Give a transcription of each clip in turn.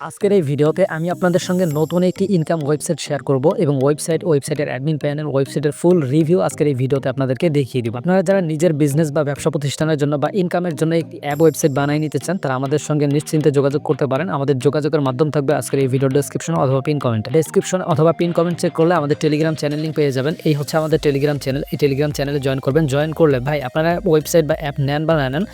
আজকের এই ভিডিওতে আমি আপনাদের সঙ্গে নতুন একটি ইনকাম ওয়েবসাইট শেয়ার করব এবং ওয়েবসাইট ওয়েবসাইটের অ্যাডমিন প্যানেল ওয়েবসাইটের ফুল রিভিউ আজকের এই ভিডিওতে আপনাদেরকে দেখিয়ে দিব। আপনারা যারা নিজের বিজনেস বা ব্যবসা প্রতিষ্ঠানের জন্য বা ইনকামের জন্য একটি অ্যাপ ওয়েবসাইট বানিয়ে নিতে চান, তারা আমাদের সঙ্গে নিশ্চিন্তে যোগাযোগ করতে পারেন। আমাদের যোগাযোগের মাধ্যম থাকবে আজকের এই ভিডিও ডেসক্রিপশন অথবা পিন কমেন্ট ডেসক্রিপশন অথবা পিন কমেন্ট চেক করলে আমাদের টেলিগ্রাম চ্যানেল লিঙ্ক পেয়ে যাবেন। এই হচ্ছে আমাদের টেলিগ্রাম চ্যানেল এই টেলিগ্রাম চ্যানেলে জয়েন করবেন। জয়েন করলে ভাই, আপনারা ওয়েবসাইট বা অ্যাপ নেন বা না নেন,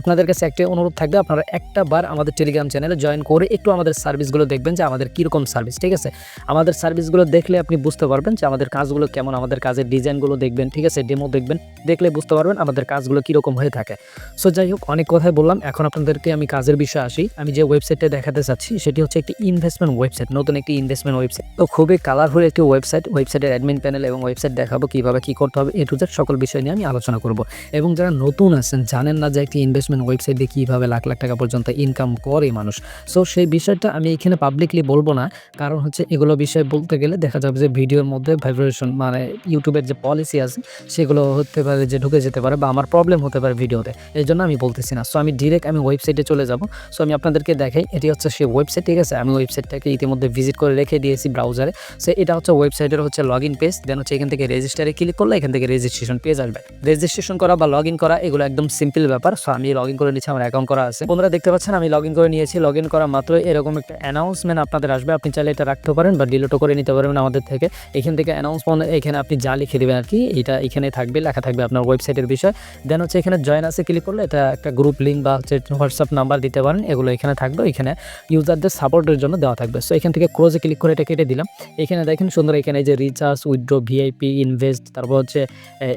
আপনাদের কাছে একটি অনুরোধ থাকবে, আপনারা একটা বার আমাদের টেলিগ্রাম চ্যানেলে জয়েন করে একটু আমাদের সার্ভিসগুলো দেখবেন যে আমাদের কীরকম সার্ভিস ঠিক আছে? আমাদের সার্ভিসগুলো দেখলে আপনি বুঝতে পারবেন যে আমাদের কাজগুলো কেমন, আমাদের কাজের ডিজাইনগুলো দেখবেন, ঠিক আছে? ডেমো দেখবেন, দেখলে বুঝতে পারবেন আমাদের কাজগুলো কীরকম হয়ে থাকে। সো যাই হোক, অনেক কথাই বললাম। এখন আপনাদেরকে আমি কাজের বিষয়ে আসি। আমি যে ওয়েবসাইটটা দেখাতে চাচ্ছি, সেটি হচ্ছে একটি ইনভেস্টমেন্ট ওয়েবসাইট নতুন একটি ইনভেস্টমেন্ট ওয়েবসাইট তো খুবই কালারফুল একটি ওয়েবসাইট ওয়েবসাইটের অ্যাডমিন প্যানেল এবং ওয়েবসাইট দেখাবো কীভাবে কী করতে হবে, এ টু জেড সকল বিষয় নিয়ে আমি আলোচনা করব। এবং যারা নতুন আছেন, জানেন না যে একটি ইনভেস্টমেন্ট ওয়েবসাইট দিয়ে কীভাবে লাখ লাখ টাকা পর্যন্ত ইনকাম করে মানুষ। সো সেই বিষয়টা আমি এখানে পাবলিকলি বলব না। কারণ হচ্ছে এগুলো বিষয়ে বলতে গেলে দেখা যাবে যে ভিডিওর মধ্যে ভাইব্রেশন মানে ইউটিউবের যে পলিসি আছে, সেগুলো হতে পারে যে ঢুকে যেতে পারে বা আমার প্রবলেম হতে পারে ভিডিওতে। এই জন্য আমি বলতেছি না। সো আমি ডিরেক্ট আমি ওয়েবসাইটে চলে যাব। সো আমি আপনাদেরকে দেখাই, এটি হচ্ছে সেই ওয়েবসাইট ঠিক আছে? আমি ওয়েবসাইটটাকে ইতিমধ্যে ভিজিট করে রেখে দিয়েছি ব্রাউজারে সো এটা হচ্ছে ওয়েবসাইটের হচ্ছে লগ ইন পেজ দেন হচ্ছে এখান থেকে রেজিস্টারে ক্লিক করলে এখান থেকে রেজিস্ট্রেশন পেজ আসবে। রেজিস্ট্রেশন করা বা লগ ইন করা, এগুলো একদম সিম্পল ব্যাপার। সো আমি লগ ইন করে নিচ্ছি আমার অ্যাকাউন্ট করা আছে। বন্ধুরা, দেখতে পাচ্ছেন? আমি লগ ইন করে নিয়েছি। লগ ইন করা মাত্র এরকম একটা অ্যানাউন্সমেন্ট আপনাদের আসবে। আপনি চাইলে এটা রাখতে পারেন বা ডিলিটও করে নিতে পারবেন আমাদের থেকে। এখান থেকে অ্যানাউন্সমেন্ট এখানে আপনি যা লিখে দেবেন আর কি, এটা এখানে থাকবে, লেখা থাকবে আপনার ওয়েবসাইটের বিষয়। দেন হচ্ছে এখানে জয়েন আছে ক্লিক করলে এটা একটা গ্রুপ লিঙ্ক বা হচ্ছে হোয়াটসঅ্যাপ নাম্বার দিতে পারেন, এগুলো এখানে থাকবে। এখানে ইউজারদের সাপোর্টের জন্য দেওয়া থাকবে। সো এখান থেকে ক্রোজে ক্লিক করে এটা কেটে দিলাম। এখানে দেখেন সুন্দর, এখানে যে রিচার্জ উইথড্র ভিআইপি ইনভেস্ট তারপর হচ্ছে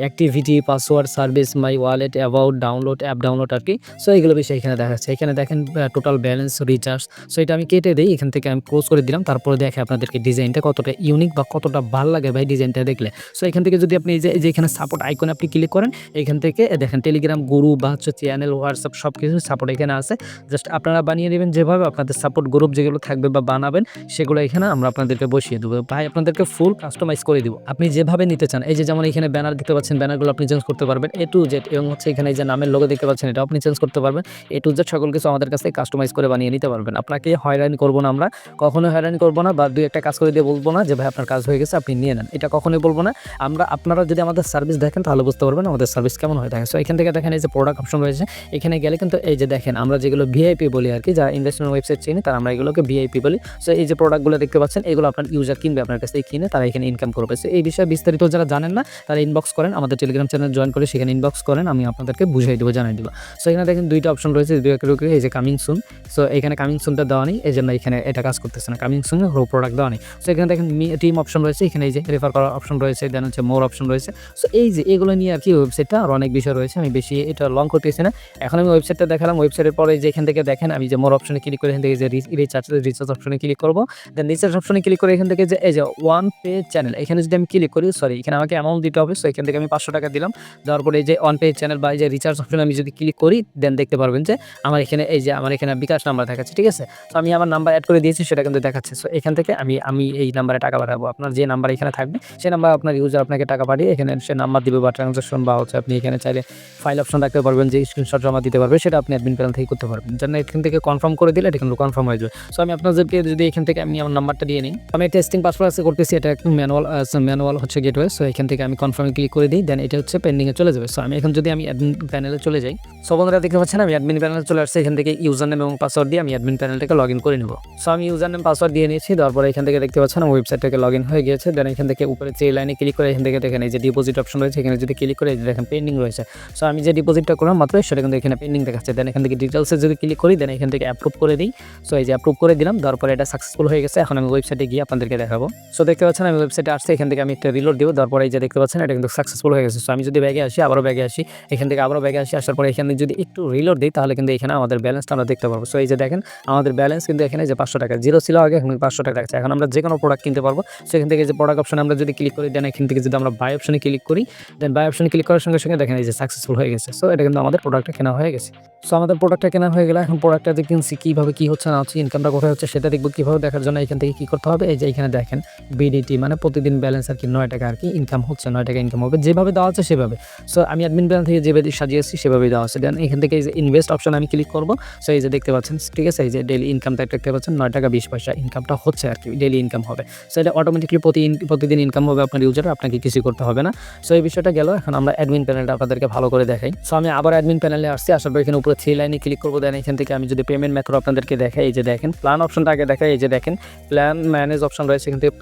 activity password service my wallet about download app download আর কি। সো এগুলো বিষয় এখানে দেখাচ্ছে। এখানে দেখেন টোটাল ব্যালেন্স রিচার্জ সো এটা আমি কেটে দিই, এখান থেকে আমি ক্লোজ করে দিলাম, তারপরে দেখে আপনাদেরকে ডিজাইনটা কতটা ইউনিক বা কতটা ভালো লাগে ভাই ডিজাইনটা দেখলে। সো এখান থেকে যদি আপনি এই যে এখানে সাপোর্ট আইকনে আপনি ক্লিক করেন, এখান থেকে দেখেন টেলিগ্রাম গুরু বা হচ্ছে চ্যানেল হোয়াটসঅ্যাপ সব কিছু সাপোর্ট এখানে আছে। জাস্ট আপনারা বানিয়ে নেবেন যেভাবে আপনাদের সাপোর্ট গ্রুপ যেগুলো থাকবে বা বানাবেন, সেগুলো এখানে আমরা আপনাদেরকে বসিয়ে দেবো। ভাই, আপনাদেরকে ফুল কাস্টমাইজ করে দিব। আপনি যেভাবে নিতে চান, এই যে যেমন এখানে ব্যানার দেখতে পাচ্ছেন ব্যানারগুলো আপনি চেঞ্জ করতে পারবেন এ টু জেড এবং হচ্ছে এখানে যে নামের লোগো দেখতে পাচ্ছেন এটা আপনি চেঞ্জ করতে পারবেন। এ টু জেড সকল কিছু আমাদের কাছে কাস্টমাইজ করে বানিয়ে নিতে পারবেন। আপনাকে হয়রানি করব না আমরা, কখনোই হয়রানি করব না বা দুই একটা কাজ করে দিয়ে বলব না যে, ভাই, আপনার কাজ হয়ে গেছে, আপনি নিয়ে নেন। এটা কখনোই বলব না। আমরা, আপনারা যদি আমাদের সার্ভিস দেখেন, তাহলে বুঝতে পারবেন আমাদের সার্ভিস কেমন হয়ে। থাকে সো এখান থেকে দেখেন, এই যে প্রোডাক্ট অপশন রয়েছে, এখানে গেলে কিন্তু এই যে দেখেন, আমরা যেগুলো ভিআইপি বলি আর কি, যারা ইনভেস্টমেন্ট ওয়েবসাইট চিনি, তারা আমরা এগুলোকে ভিআইপি বলি। সো এই যে প্রোডাক্টগুলো দেখতে পাচ্ছেন, এগুলো আপনার ইউজার কিনবে, আপনার কাছ কিনে তারা এখানে ইনকাম করবে। সো এই বিষয়ে বিস্তারিত যারা জানেন না, তারা ইনবক্স করেন, আমাদের টেলিগ্রাম চ্যানেল জয়েন করে সেখানে ইনবক্স করেন, আমি আপনাদেরকে বুঝিয়ে দেবো, জানাই দেবো। সো এখানে দেখেন দুইটা অপশন রয়েছে, দুই উপরে এই যে কামিং সুন সো এখানে কামিং সুনটা দেওয়া নেই। এই জন্য এখানে এটা কাজ করতেছে না। কামিং সুন হো প্রোডাক্ট দেওয়া নেই। সো এখানে দেখেন টিম অপশন রয়েছে, এখানে এই যে রেফার করার অপশন রয়েছে দেন হচ্ছে মোর অপশন রয়েছে। সো এই যে এগুলো নিয়ে আর কি ওয়েবসাইটটা আর অনেক বিষয় রয়েছে, আমি বেশি এটা লং করতেছি না। এখন আমি ওয়েবসাইটটা দেখালাম ওয়েবসাইটের পরে যে এখান থেকে দেখেন, আমি যে মোর অপশনে ক্লিক করে এখান থেকে যে রিচার্জ রিচার্জ অপশনে ক্লিক করব। দেন রিচার্জ অপশনে ক্লিক করে এখান থেকে যে এই যে ওয়ান পে চ্যানেল এখানে যদি আমি ক্লিক করি সরি এখানে আমাকে অ্যামাউন্ট দিতে হবে সো এখান থেকে আমি পাঁচশো টাকা দিলাম। দেওয়ার পরে এই যে ওয়ান পে চ্যানেল বা এই যে রিচার্জ অপশনে আমি যদি ক্লিক করি দেন দেখতে পারবেন যে আমার এখানে এই যে আমার এখানে বিকাশ নাম্বার দেখাচ্ছে, ঠিক আছে? তো আমি আমার নাম্বার অ্যাড করে দিয়েছি সেটা কিন্তু দেখাচ্ছে। সো এখান থেকে আমি আমি এই নাম্বারে টাকা পাঠাবো। আপনার যে নাম্বার এখানে থাকবে সেই নাম্বার আপনার ইউজার আপনাকে টাকা পাঠিয়ে এখানে সে নাম্বার দিবে বা ট্রানজাকশন বা হচ্ছে আপনি এখানে চাইলে ফাইল অপশন রাখতে পারবেন, যে স্ক্রিনশট জমা দিতে পারবে, সেটা আপনি অ্যাডমিন প্যানেল থেকে করতে পারবেন। যেন এখান থেকে কনফার্ম করে দিলে এটা কিন্তু কনফার্ম হয়ে যাবে সো আমি আপনাদেরকে যদি এখান থেকে আমি আমার নাম্বারটা দিয়ে নিই, আমি টেস্টিং পাসওয়ার্ড আছে করতেছি, এটা একটু ম্যানুয়াল ম্যানুয়াল হচ্ছে গেটওয়ে সো এখান থেকে আমি কনফার্মে ক্লিক করে দিই দেন এটা হচ্ছে পেন্ডিংয়ে চলে যাবে। সো আমি এখন যদি আমি অ্যাডমিন প্যানেলে চলে যাই সো বন্ধুরা দেখতে পাচ্ছেন, আমি অ্যাডমিন প্যানেলে চলে আসছে। এখান থেকে ইউজার নেম এবং পাসওয়ার্ড দিয়ে আমি অ্যাডমিন প্যানেলটাকে লগ ইন করে নেব। সো আমি ইউজার নেম পাসওয়ার্ড দিয়ে নিয়েছি তারপরে এখান থেকে দেখতে পাচ্ছেন ওয়েবসাইটটাকে লগ ইন হয়ে গিয়েছে। দেন এখান থেকে উপরে যে লাইনে ক্লিক করে এখান থেকে দেখেন, এই যে ডিপোজিট অপশন রয়েছে, এখানে যদি ক্লিক করে দেখেন পেন্ডিং রয়েছে। সো আমি যে ডিপোজিটটা করলাম মাত্র, সেটা কিন্তু এখানে পেন্ডিং দেখাচ্ছে। দেন এখান থেকে ডিটেলসে যদি ক্লিক করি দেন এখান থেকে অ্যাপ্রুভ করে দিই। সো এই যে অ্যাপ্রুভ করে দিলাম তারপরে এটা সাকসেসফুল হয়ে গেছে। এখন আমি ওয়েবসাইটে গিয়ে আপনাদেরকে দেখাবো। সো দেখতে পাচ্ছেন, আমি ওয়েবসাইটে আসছে, এখান থেকে আমি একটা রিলোড দিব। তারপরে এই যে দেখতে পাচ্ছেন, এটা কিন্তু সাকসেসফুল হয়ে গেছে। সো আমি যদি ব্যাগে আসি, আবারও ব্যাগে আসি, এখান থেকে আবারও ব্যাগে আসি, আসার পরে এখানে যদি একটু রিলোড দিই, তাহলে কিন্তু এখানে আমাদের ব্যালেন্সটা আমরা দেখতে পারব সো এই যে দেখেন, আমাদের ব্যালেন্স কিন্তু এখানে যে পাঁচশো টাকা জিরো ছিল আগে, এখন পাঁচশো টাকা আছে এখন আমরা যে কোনো প্রোডাক্ট কিনতে পারব। সেখান থেকে যে প্রোডাক্ট অপশন আমরা যদি ক্লিক করি দেন এখান থেকে যদি আমরা বাই অপশনে ক্লিক করি দেন বাই অপশনে ক্লিক করার সঙ্গে সঙ্গে দেখেন এই যে সাকসেসফুল হয়ে গেছে। সো এটা কিন্তু আমাদের প্রোডাক্টটা কেনা হয়ে গেছে। সো আমাদের প্রোডাক্টটা কেনা হয়ে গেলে এখন প্রোডাক্টটা যে কিনছি, কীভাবে কী হচ্ছে না হচ্ছে ইনকামটা কোথায় হচ্ছে, সেটা দেখব কীভাবে দেখার জন্য এখান থেকে কী করতে হবে। এই যে এখানে দেখেন বিডিটি মানে প্রতিদিন ব্যালেন্স আর কি নয় টাকা আর কি ইনকাম হচ্ছে, নয় টাকা ইনকাম হবে। যেভাবে দেওয়া আছে সেভাবে। সো আমি অ্যাডমিন প্ল্যান থেকে যেভাবে সাজিয়েছি, সেভাবেই দেওয়া আছে। দেন এখান থেকে এই যে ইনভেস্ট অপশন আমি ক্লিক করব। সো এই যে দেখতে পাচ্ছেন, ঠিক আছে? এই যে ডেলি ইনকাম টাইপ দেখতে পাচ্ছেন, নয় টাকা বিশ পয়সা ইনকামটা হচ্ছে আর কি ডেলি ইনকাম হবে। সো এটা অটোমেটিকলি প্রতি প্রতিদিন ইনকাম হবে আপনার ইউজার আপনাকে কিছু করতে হবে না। সো এই বিষয়টা গেল, এখন আমরা অ্যাডমিন প্যানেলটা আপনাদেরকে ভালো করে দেখাই। সো আমি আবার অ্যাডমিন প্যানেলে আসছি আসার পর এখানে উপরে থ্রি লাইনে ক্লিক করব দেন এখান থেকে আমি যদি পেমেন্ট মেথড আপনাদেরকে দেখাই, এই যে দেখেন প্ল্যান অপশনটা আগে দেখাই, এই যে দেখেন প্ল্যান ম্যানেজ অপশন রয়েছে এখান থেকে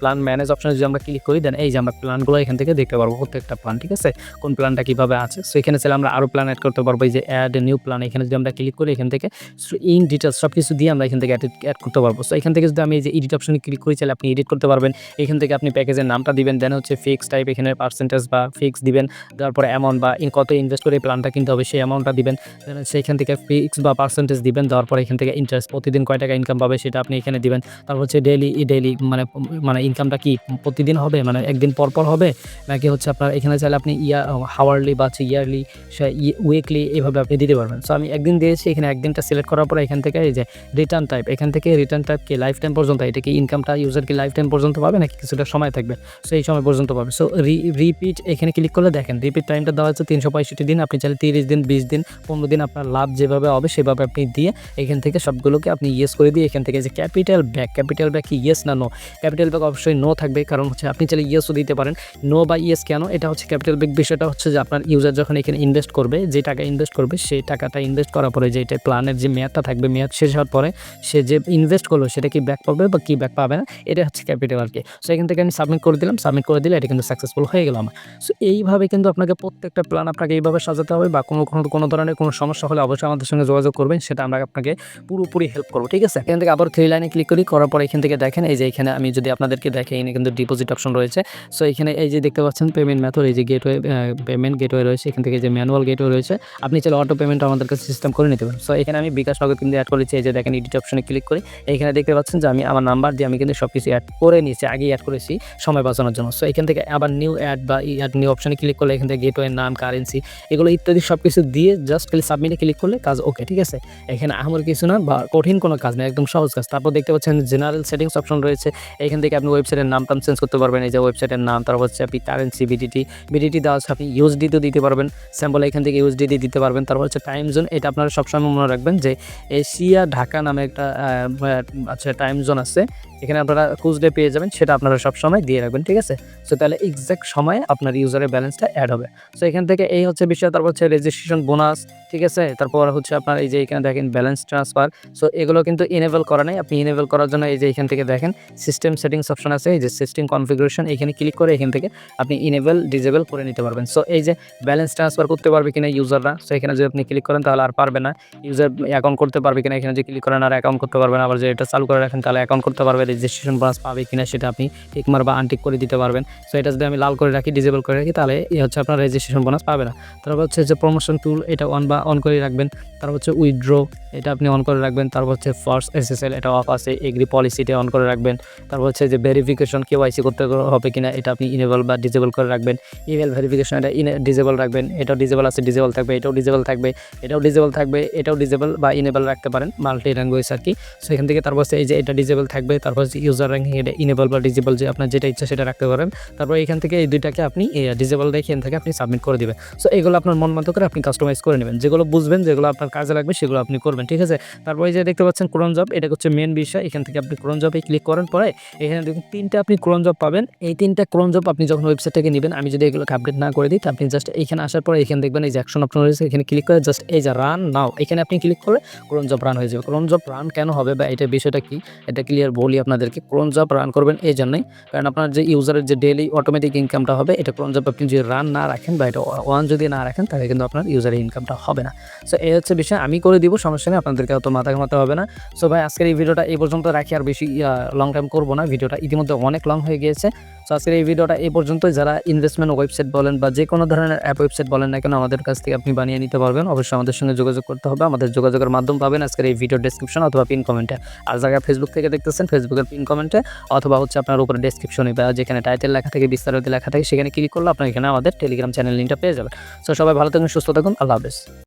প্ল্যান ম্যানেজ অপশনে যদি আমরা ক্লিক করি দেন এই যে আমরা প্ল্যানগুলো এখান থেকে দেখতে পারব, প্রত্যেকটা প্ল্যান ঠিক আছে? কোন প্ল্যানটা কীভাবে আছে? সো এখানে চাইলে আমরা আরও প্ল্যান অ্যাড করতে পারব, এই যে অ্যাড নিউ প্ল্যান এখানে যদি আমরা ক্লিক করি, এখান থেকে ইন ডিটেলস সব কিছু দিয়ে আমরা এখান থেকে অ্যাড করতে পারব। সো এখান থেকে যদি আমি যে এডিট অপশনে ক্লিক করি চাইলে আপনি এডিট করতে পারবেন। এখান থেকে আপনি প্যাকেজের নামটা দিবেন দেন হচ্ছে ফিক্স টাইপ এখানে পার্সেন্টেজ বা ফিক্স দিবেন। তারপরে অ্যামাউন্ট বা কত ইনভেস্ট করে প্ল্যানটা কিনতে হবে, সেই অ্যামাউন্টটা দিবেন। দেন সেইখান থেকে ফিক্স বা পার্সেন্টেজ দিবেন, দেওয়ার পরে এখান থেকে ইন্টারেস্ট প্রতিদিন কয় টাকা ইনকাম পাবে সেটা আপনি এখানে দিবেন। তারপর হচ্ছে ডেলি ডেলি মানে মানে ইনকামটা কি প্রতিদিন হবে? মানে একদিন পর পর হবে? নাকি হচ্ছে আপনার এখানে চাইলে আপনি ইয়া হাওয়ারলি বা হচ্ছে ইয়ারলি উইকলি এভাবে আপনি দিতে পারবেন। সো আমি একদিন দিয়েছি, এখানে একদিনটা সিলেক্ট করার পরে এখান থেকে এই যে রিটার্ন টাইপ এখান থেকে রিটার্ন টাইপ কি লাইফ টাইম পর্যন্ত? এটা কি ইনকামটা ইউজার কি লাইফ টাইম পর্যন্ত পাবে নাকি কিছুটা সময় থাকবে? সো এই সময় পর্যন্ত পাবে। সো রিপিট এখানে ক্লিক করলে দেখেন রিপিট টাইমটা দেওয়া হচ্ছে তিনশো পঁয়ষট্টি দিন। আপনি চাইলে তিরিশ দিন, বিশ দিন, পনেরো দিন আপনার লাভ যেভাবে হবে সেভাবে আপনি দিয়ে এখান থেকে সবগুলোকে আপনি ইয়েস করে দিয়ে এখান থেকে যে ক্যাপিটাল ব্যাক ক্যাপিটাল ব্যাক কি ইয়েস না নো ক্যাপিটাল ব্যাক অবশ্যই নো থাকবে। কারণ হচ্ছে আপনি চাইলে ইয়েসও দিতে পারেন। নো বা ইয়েস কেন? এটা হচ্ছে ক্যাপিটাল ব্যাক বিষয়টা হচ্ছে যে আপনার ইউজার যখন এখানে ইনভেস্ট করবে, যে টাকা ইনভেস্ট করবে, সেই টাকাটা ইনভেস্ট করার পরে যে এটা প্ল্যানের যে মেয়াদটা থাকবে, মেয়াদ শেষ হওয়ার পরে সে যে ইনভেস্ট করল সেটা কি ব্যাক পাবে বা কি ব্যাক পাবে না, এটা হচ্ছে ক্যাপিটাল আর কি। সো এখান থেকে আমি সাবমিট করে দিলাম সাবমিট করে দিলে এটা কিন্তু সাকসেসফুল হয়ে গেল আমার। সো এইভাবে কিন্তু আপনাকে প্রত্যেকটা প্ল্যান আপনাকে এইভাবে সাজাতে হবে বা কোনো কোনো কোনো ধরনের কোনো সমস্যা হলে অবশ্যই আমাদের সঙ্গে যোগাযোগ করবেন, সেটা আমরা আপনাকে পুরোপুরি হেল্প করব, ঠিক আছে? এখান থেকে আবার থ্রি লাইনে ক্লিক করি, করার পর এখান থেকে দেখেন, এই যে এখানে আমি যদি আপনাদেরকে দেখে এখানে কিন্তু ডিপোজিট অপশন রয়েছে। সো এখানে এই যে দেখতে পাচ্ছেন পেমেন্ট মেথড এই যে গেটওয়ে পেমেন্ট গেটওয়ে রয়েছে, এখান থেকে যে ম্যানুয়াল গেটওয়ে রয়েছে, আপনি চাইলে অটো পেমেন্ট আমাদের কাছে সিস্টেম করে নিতে পারেন। সো এখানে আমি বিকাশ নগদ কিন্তু অ্যাড করেছি, এই যে দেখেন এডিট অপশনে ক্লিক করি। এখানে দেখতে পাচ্ছেন যে আমি আমার নাম্বার দিয়ে আমি কিন্তু সব কিছু অ্যাড করে নিয়েছি, আগেই অ্যাড করেছি সময় বাঁচানোর জন্য। সো এখান থেকে আবার নিউ অ্যাড বা অ্যাড নিউ অপশনে ক্লিক করলে এখান থেকে গেটওয়ের নাম কারেন্সি এগুলো ইত্যাদি সব কিছু দিয়ে জাস্ট খালি সাবমিটে ক্লিক করলে কাজ ওকে ঠিক আছে? এখানে আমার কিছু না বা কঠিন কোনো কাজ নেই, একদম সহজ কাজ। তারপর দেখতে পাচ্ছেন জেনারেল সেটিংস অপশন রয়েছে। এখান থেকে আপনি ওয়েবসাইটের নাম টাম চেঞ্জ করতে পারবেন, এই যে ওয়েবসাইটের নাম, তারপর হচ্ছে আপনি কারেন্সি বিডিটি বিডিটি দেওয়া আছে, আপনি ইউএসডিতেও দিতে পারবেন। স্যাম্পল এখান থেকে ইউএসডি দিতে পারবেন। তারপর হচ্ছে টাইম জোন এটা আপনারা সবসময় মনে রাখবেন যে এশিয়া, ঢাকা নামে একটা আচ্ছা টাইম জোন আছে। এখানে আপনারা খুঁজলে পেয়ে যাবেন, সেটা আপনারা সবসময় দিয়ে রাখবেন, ঠিক আছে? সো তাহলে এক্সাক্ট সময়ে আপনার ইউজারের ব্যালেন্সটা অ্যাড হবে। সো এখান থেকে এই হচ্ছে বিষয়, তারপর হচ্ছে রেজিস্ট্রেশন বোনাস ঠিক আছে? তারপর হচ্ছে আপনার এই যে এখানে দেখেন ব্যালেন্স ট্রান্সফার সো এগুলো কিন্তু ইনেবল করা নেই। আপনি ইনেবল করার জন্য এই যে এখান থেকে দেখেন সিস্টেম সেটিংস অপশন আছে। এই যে সিস্টেম কনফিগারেশন এখানে ক্লিক করে এখান থেকে আপনি ইনেবল ডিজেবল করে নিতে পারবেন। সো এই যে ব্যালেন্স ট্রান্সফার করতে পারবে কিনা ইউজাররা সো এখানে যদি আপনি ক্লিক করেন, তাহলে আর পারবে না। ইউজার অ্যাকাউন্ট করতে পারবে কিনা, এখানে যদি ক্লিক করেন আর অ্যাকাউন্ট করতে পারবেন। আবার যে এটা চালু করে রাখেন, তাহলে অ্যাকাউন্ট করতে পারবে রেজিস্ট্রেশন বোনাস পাবে কিনা সেটা আপনি টিকমার বা আনটিক করে দিতে পারবেন। সো এটা যদি আমি লাল করে রাখি ডিজেবল করে রাখি, তাহলে এই হচ্ছে আপনার রেজিস্ট্রেশন বোনাস পাবে না। তারপর হচ্ছে যে প্রমোশন টুল এটা অন বা অন করে রাখবেন। তারপর হচ্ছে উইথড্র এটা আপনি অন করে রাখবেন। তারপর হচ্ছে ফার্স্ট এসএসএল এটা অফ আছে। এগ্রি পলিসিটা অন করে রাখবেন। তারপর হচ্ছে যে ভেরিফিকেশন কেওয়াইসি করতে হবে কিনা, এটা আপনি ইনেবল বা ডিজেবল করে রাখবেন। ইমেল ভেরিফিকেশন এটা ডিজেবল রাখবেন। এটাও ডিজেবল আছে ডিজেবল থাকবে, এটাও ডিজেবল থাকবে, এটাও ডিজেবল থাকবে, এটাও ডিজেবল বা ইনেবল রাখতে পারেন। মাল্টি ল্যাঙ্গুয়েজ আর কি। সো এখান থেকে তারপর এই যে এটা ডিজেবল থাকবে, তারপর ইউজার র্যাঙ্কিং এটা ইনেবল বা ডিজেবল যে আপনার যেটা ইচ্ছা সেটা রাখতে পারেন। তারপর এখান থেকে এই দুইটাকে আপনি ডিজেবল রেখে এখান থেকে আপনি সাবমিট করে দিবেন। সো এগুলো আপনার মন মতো করে আপনি কাস্টমাইজ করে নেবেন। যেগুলো বুঝবেন, যেগুলো আপনার কাজে লাগবে, সেগুলো আপনি করবেন, ঠিক আছে? তারপর যে দেখতে পাচ্ছেন ক্রোন জব এটা হচ্ছে মেন বিষয়। এখান থেকে আপনি ক্রোন জবে ক্লিক করার পরে এখানে দেখুন তিনটা আপনি ক্রোন জব পাবেন। এই তিনটা ক্রোন জব আপনি যখন ওয়েবসাইট থেকে নেবেন, আমি যদি এগুলোকে আপডেট না করে দিই, তো আপনি জাস্ট এখানে আসার পরে এখানে দেখবেন এই যে অ্যাকশন অপশন রয়েছে, এখানে ক্লিক করে জাস্ট এই যে রান নাও এখানে আপনি ক্লিক করে ক্রোন জব রান হয়ে যাবে। ক্রোন জব রান কেন হবে বা এটা বিষয়টা কি? এটা ক্লিয়ার বলি আপনাদেরকে। ক্রোন জব রান করবেন এই জন্যই। কারণ আপনার যে ইউজারের যে ডেলি অটোমেটিক ইনকামটা হবে, এটা ক্রোন জব আপনি যদি রান না রাখেন বা এটা ওয়ান যদি না রাখেন, তাহলে কিন্তু আপনার ইউজারের ইনকামটা হবে না। সো এই হচ্ছে বিষয়। আমি করে দিব, সমস্যা নেই, আপনাদেরকে অত মাথা ঘামাতে হবে না। সো ভাই, আজকের এই ভিডিওটা এই পর্যন্ত রাখি, আর বেশি লং টাইম করব না। ভিডিওটা ইতিমধ্যে অনেক লং হয়ে গিয়েছে। সো আজকের এই ভিডিওটা এই পর্যন্তই। যারা ইনভেস্টমেন্ট ওয়েবসাইট বলেন বা যে কোনো ধরনের অ্যাপ ওয়েবসাইট বলেন না কেন, আমাদের কাছ থেকে আপনি বানিয়ে নিতে পারবেন। অবশ্যই আমাদের সঙ্গে যোগাযোগ করতে হবে। আমাদের যোগাযোগের মাধ্যম পাবেন আজকের এই ভিডিও ডেসক্রিপশন অথবা পিন কমেন্টে আর যারা ফেসবুক থেকে দেখতেছেন ফেসবুকের পিন কমেন্টে অথবা হচ্ছে আপনার উপরে ডিসক্রিপশনে বা যেখানে টাইটেল লেখা থাকে, বিস্তারিত লেখা থাকে, সেখানে ক্লিক করলে আপনার এখানে আমাদের টেলিগ্রাম চ্যানেল লিঙ্কটা পেয়ে যাবেন। সো সবাই ভালো থাকুন, সুস্থ থাকুন, আল্লাহ হাফেজ।